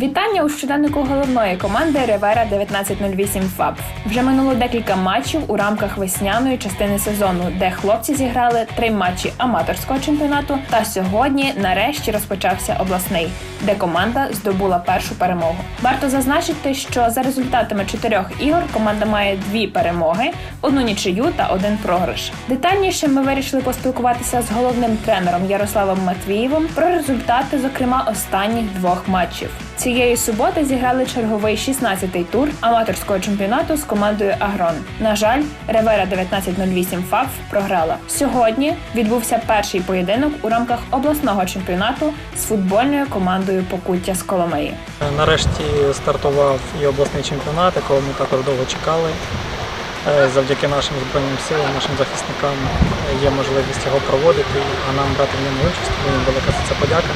Вітання у щоденнику головної команди Ревера 1908 ФАБ. Вже минуло декілька матчів у рамках весняної частини сезону, де хлопці зіграли три матчі аматорського чемпіонату. Та сьогодні нарешті розпочався обласний, де команда здобула першу перемогу. Варто зазначити, що за результатами чотирьох ігор команда має дві перемоги, одну нічию та один програш. Детальніше ми вирішили поспілкуватися з головним тренером Ярославом Матвієвим про результати, зокрема останніх двох матчів. Цієї суботи зіграли черговий 16-й тур аматорського чемпіонату з командою Агрон. На жаль, Ревера 1908 ФАФ програла. Сьогодні відбувся перший поєдинок у рамках обласного чемпіонату з футбольною командою Покуття з Коломиї. Нарешті стартував і обласний чемпіонат, якого ми також довго чекали. Е, Завдяки нашим збройним силам, нашим захисникам є можливість його проводити, а нам брати в ньому участь. Велика за це подяка.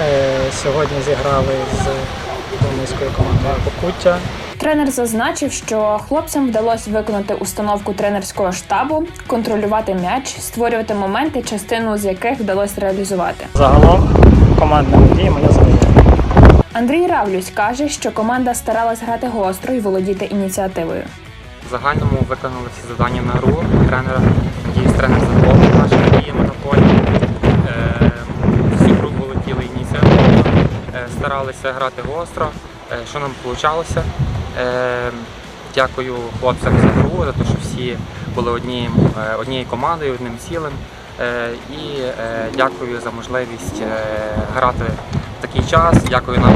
Е, Сьогодні зіграли з Коломийською командою Покуття. Тренер зазначив, що хлопцям вдалося виконати установку тренерського штабу, контролювати м'яч, створювати моменти, частину з яких вдалося реалізувати. Загалом командними діями я задоволений. Андрій Равлюсь каже, що команда старалась грати гостро і володіти ініціативою. В загальному виконали всі завдання на гру тренера. Надіюсь, тренер задоволений нашими діями на полі. Е, Всю гру володіли ініціативно, е, старалися грати гостро, е, що нам вийшло. Дякую хлопцям за гру, за те, що всі були однією, е, однією командою, одним цілим. Е, І е, дякую за можливість е, грати в такий час. Дякую нам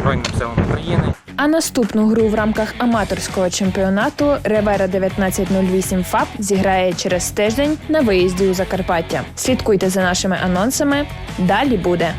Збройним силам України. А наступну гру в рамках аматорського чемпіонату Ревера 1908 ФАП зіграє через тиждень на виїзді у Закарпаття. Слідкуйте за нашими анонсами. Далі буде.